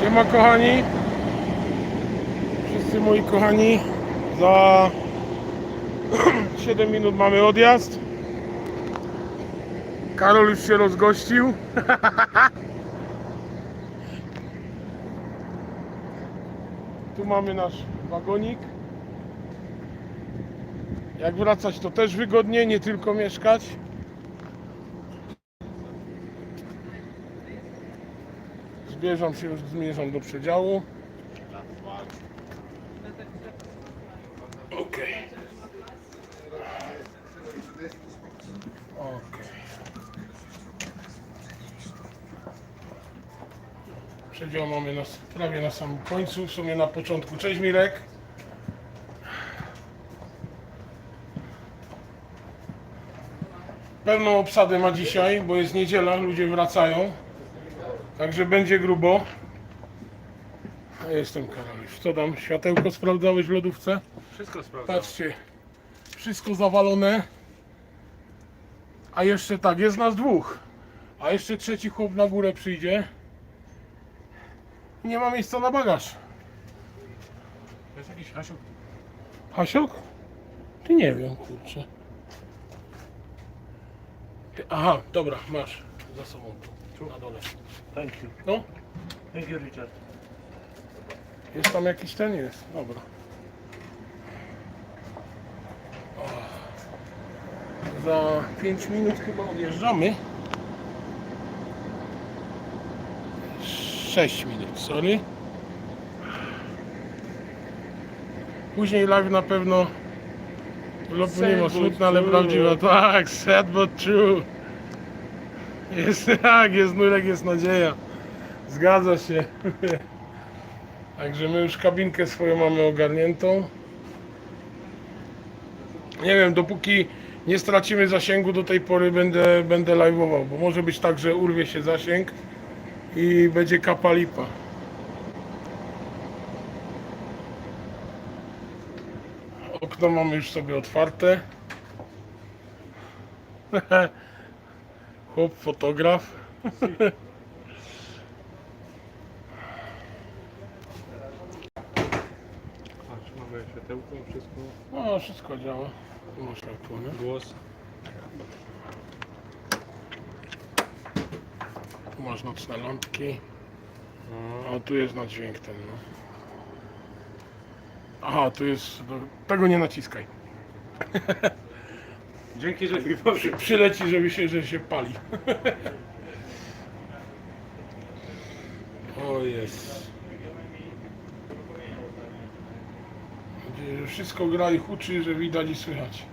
Siema kochani. Wszyscy moi kochani. Za 7 minut mamy odjazd. Karol już się rozgościł. Tu mamy nasz wagonik. Jak wracać to też wygodnie, nie tylko mieszkać. Zbierzam się już, zmierzam do przedziału. Okej. Okej. Przedział mamy na, prawie na samym końcu, w sumie na początku. Cześć Mirek. Pełną obsadę ma dzisiaj, bo jest niedziela, ludzie wracają. Także będzie grubo. A jestem Karolisz. Co tam? Światełko sprawdzałeś w lodówce? Wszystko sprawdzam. Patrzcie. Wszystko zawalone. A jeszcze tak, jest nas dwóch. A jeszcze trzeci chłop na górę przyjdzie. I Nie ma miejsca na bagaż. To jest jakiś Hasiu. Hasiok? Ty nie wiem, kurczę. Ty- Aha, dobra, masz za sobą tu, na dole. Thank you. No, Thank you, Richard. jest tam jakiś ten jest, dobra. O. Za 5 minut chyba odjeżdżamy. 6 minut, sorry. Później live na pewno Lopu nie ma smutna, ale prawdziwa. Tak, sad but true. Jest tak, jest nurek, jest nadzieja. Zgadza się. Także my już kabinkę swoją mamy ogarniętą. Nie wiem, dopóki nie stracimy zasięgu do tej pory będę, będę live'ował, bo może być tak, że urwie się zasięg i będzie kapa lipa. Okno mamy już sobie otwarte. Chłop fotograf. Patrz, mamy światełko, wszystko. No, wszystko działa. Tu masz światło, nie? Głos. Tu masz nocne lampki. No. A tu jest na dźwięk ten, no. Aha, tu jest... Tego nie naciskaj. Dzięki, że mi Przy, przyleci, żeby się, że się pali. o jest. Mam nadzieję, że wszystko gra i huczy, że widać i słychać.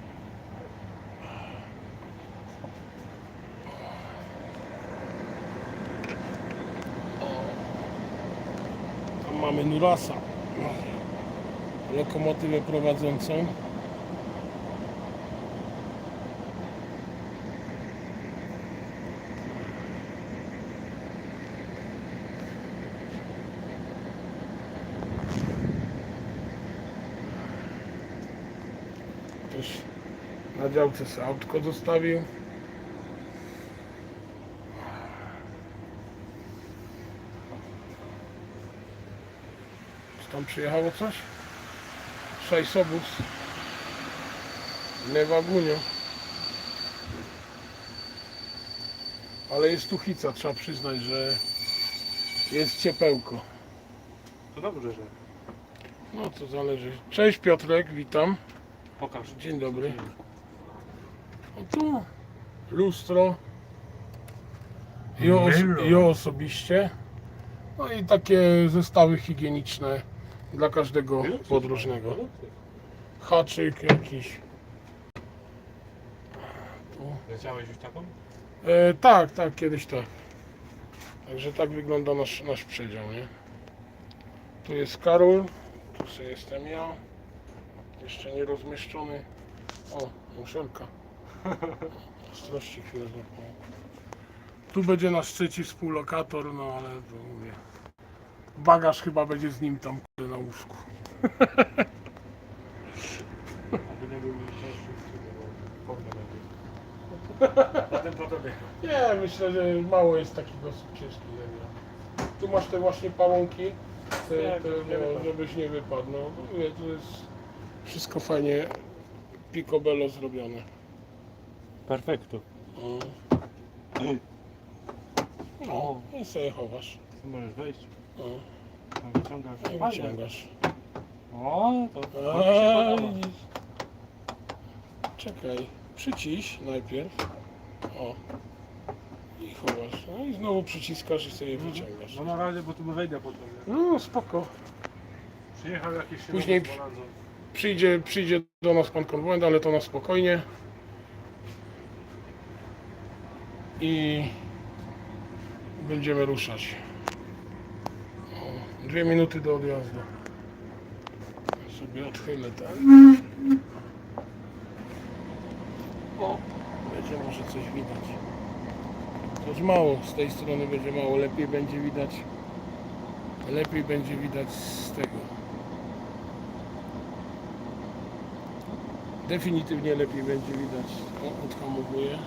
Tam mamy Nurasa. Lokomotywę prowadzącą. Ktoś na działce sobie autko zostawił. Czy tam przyjechało coś? Szajsobus. Nie wagunio. Ale jest tu hica, trzeba przyznać, że jest ciepełko. To dobrze, że. No to zależy. Cześć Piotrek, witam. Pokaż. Dzień dobry. O tu lustro. I, o. I o. No i takie zestawy higieniczne dla każdego podróżnego. Haczyk jakiś. Tu. Leciałeś już taką? E, tak, tak, kiedyś tak. Także tak wygląda nasz, nasz przedział, nie? Tu jest Karol, tu sobie jestem ja. Jeszcze nie rozmieszczony. O, muszelka. Ostrości chwilę. Tu będzie nasz trzeci współlokator, no ale to mówię. Bagaż chyba będzie z nim tam kurde, na łóżku. Aby nie był cięższy bo powinno będzie. Nie, myślę, że mało jest takich osób ciężkich jak ja. tu masz te właśnie pałąki, te, Nie, te, nie no, wypadł. żebyś nie wypadł. No, mówię, to jest wszystko fajnie picobello zrobione. Perfekto. Mm. No, i sobie chowasz. Możesz wejść. No, Tam wyciągasz. i Fajnie. wyciągasz. O, to, to mi A, się podoba. widzisz. Czekaj, przyciś najpierw. O. I chowasz. No i znowu przyciskasz i sobie wyciągasz. No na razie, bo tu wejdę potem. nie? No spoko. Przyjechał jakiś Później- Bonanza. Przyjdzie, przyjdzie do nas pan konwent, ale to na spokojnie. I będziemy ruszać. O, dwie minuty do odjazdu. Ja sobie odchylę tak. O, będzie może coś widać. Coś mało, z tej strony będzie mało, lepiej będzie widać. Lepiej będzie widać z tego. Definitywnie lepiej będzie widać. O, odhamowuję.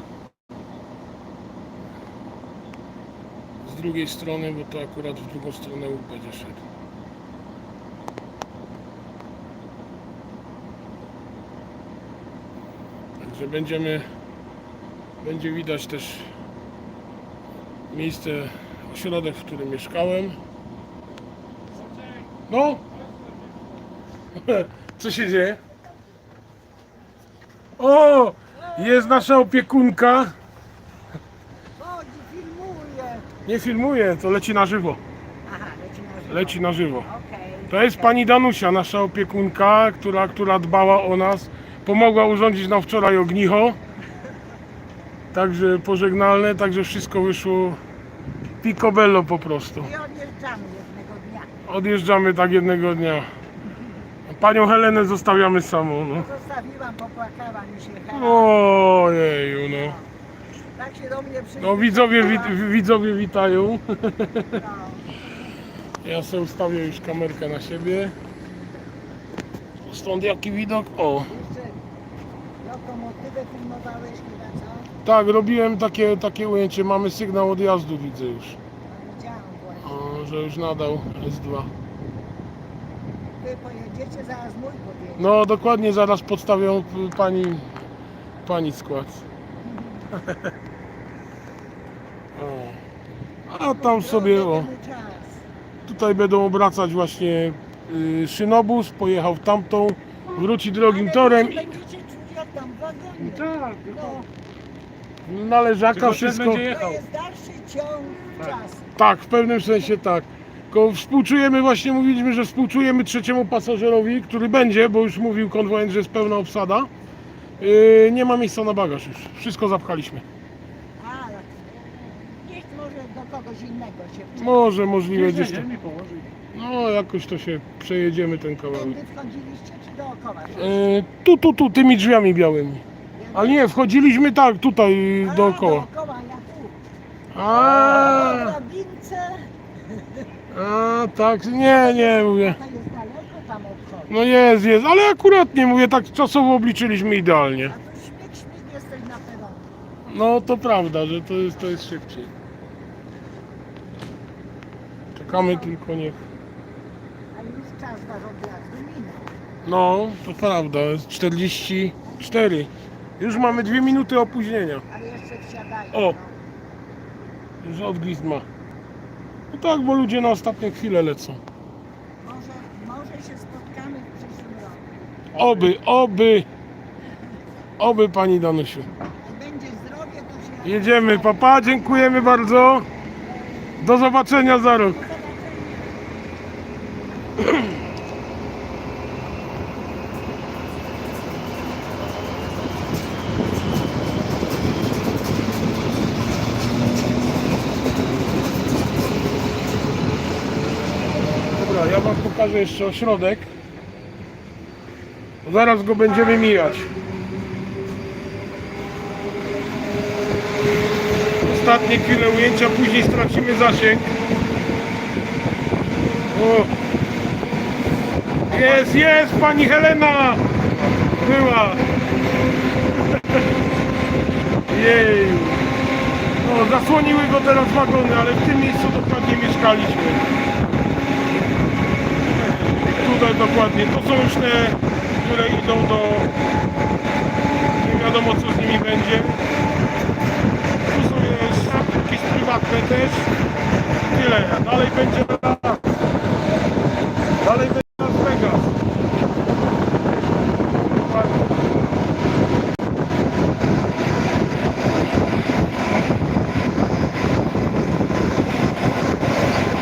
Z drugiej strony, bo to akurat w drugą stronę łuk będzie szedł. Także będziemy, będzie widać też miejsce, ośrodek, w którym mieszkałem. No! Co się dzieje? O! Jest nasza opiekunka. Chodź, filmuję. Nie filmuje, to leci na żywo. Aha, leci na żywo. Leci na żywo. Okej. To jest pani Danusia, nasza opiekunka, która, która dbała o nas. Pomogła urządzić nam wczoraj ognicho. Także pożegnalne, także wszystko wyszło picobello po prostu. I odjeżdżamy jednego dnia. Odjeżdżamy tak jednego dnia. Panią Helenę zostawiamy samą. No. Zostawiłam, popłakała mi się. Ojeju, no. Tak się do mnie przyjdzie. No widzowie, wit, widzowie witają. Ja sobie ustawię już kamerkę na siebie. Stąd jaki widok? O, Jeszcze lokomotywę filmowałeś chyba, co? tak, robiłem takie, takie ujęcie. Mamy sygnał odjazdu, widzę już. No, widziałam właśnie. O, że już nadał S2. Wy pojedziecie, zaraz mój. No dokładnie, zaraz podstawią y, pani, pani skład. A tam sobie, o, tutaj będą obracać właśnie y, szynobus, pojechał w tamtą, wróci drugim Ale torem. się będziecie czuć jak tam. Tak, Na leżaka Tylko ten wszystko. będzie to jechał. jest dalszy ciąg Tak. czasu. Tak, w pewnym sensie tak. Tylko współczujemy, właśnie mówiliśmy, że współczujemy trzeciemu pasażerowi, który będzie, bo już mówił konwojent, że jest pełna obsada. Yy, nie ma miejsca na bagaż już. Wszystko zapchaliśmy. A, niech może kogoś innego się. Może możliwe Gdzieś tam. No jakoś to się przejedziemy ten kawałek. Tędy wchodziliście czy dookoła? Yy, tu, tu, tu, tymi drzwiami białymi. Ale nie, wchodziliśmy tak, tutaj A, dookoła. dookoła, ja tu. A, Po drabince, a tak, nie, nie mówię. to jest daleko tam odchodzi. No jest, jest, ale akurat nie mówię, tak czasowo obliczyliśmy idealnie. A tu śmig, śmig jesteś na peronie. No to prawda, że to jest, to jest szybciej. Czekamy tylko niech. A już czas odjazdu minął. No, to prawda, jest 44. Już mamy dwie minuty opóźnienia. Ale jeszcze wsiadają. O. Już odgwizd ma. No tak, bo ludzie na ostatnie chwile lecą. No. Może, może się spotkamy w przyszłym roku. Oby, oby, oby pani Danusiu. Jak będzie zdrowie, to się... Jedziemy, papa, dziękujemy bardzo. Do zobaczenia za rok. Dobra, ja wam pokażę jeszcze ośrodek. Zaraz go będziemy mijać. Ostatnie chwile ujęcia, później stracimy zasięg. O. Jest, jest, pani Helena! Była! Jej! No Zasłoniły go teraz wagony, ale w tym miejscu dokładnie mieszkaliśmy. Tutaj dokładnie. To są już te, które idą do... Nie wiadomo co z nimi będzie. Tu są jest jakieś prywatne też. Tyle. Dalej będzie na... Dalej będzie Las Vegas. Dokładnie.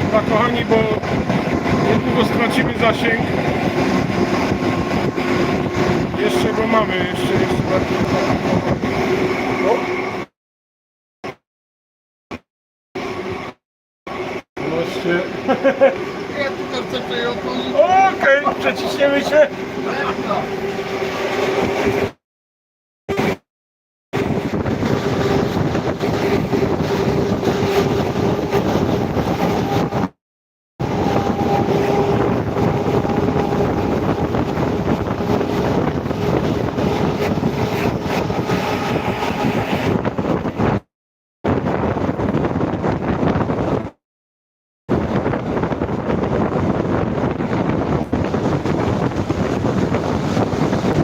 Dobra, kochani, bo niedługo stracimy zasięg. Jeszcze go mamy, jeszcze jest bardziej. O. Zobaczcie. Ja tylko chcę tutaj otworzyć. Okej, przeciśniemy się.